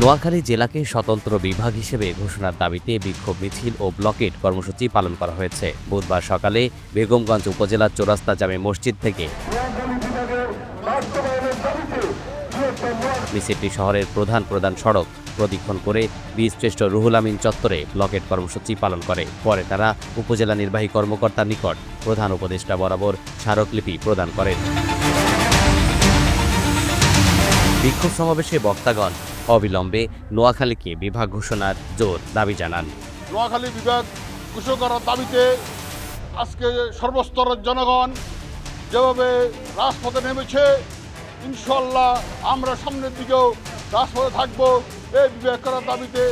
নোয়াখালী জেলাকে স্বতন্ত্র বিভাগ হিসেবে ঘোষণার দাবিতে বিক্ষোভ মিছিল ও ব্লকেট কর্মসূচি পালন করা হয়েছে। বুধবার সকালে বেগমগঞ্জ উপজেলার চৌরাস্তা জামে মসজিদ থেকে মিছিলটি শহরের প্রধান প্রধান সড়ক প্রদীক্ষণ করে বীরশ্রেষ্ঠ রুহুল আমিন চত্বরে ব্লকেট কর্মসূচি পালন করে। পরে তারা উপজেলা নির্বাহী কর্মকর্তার নিকট প্রধান উপদেষ্টা বরাবর স্মারকলিপি প্রদান করেন। বিক্ষোভ সমাবেশে বক্তাগণ অবিলম্বে নোয়াখালীকে বিভাগ ঘোষণার জোর দাবি জানান। নোয়াখালী বিভাগ ঘোষণা করার দাবিতে আজকে সর্বস্তরের জনগণ যেভাবে রাজপথে নেমেছে ইনশাল্লাহ আমরা সামনের দিকেও রাজপথে থাকব, এই বিভাগ করার দাবিতে।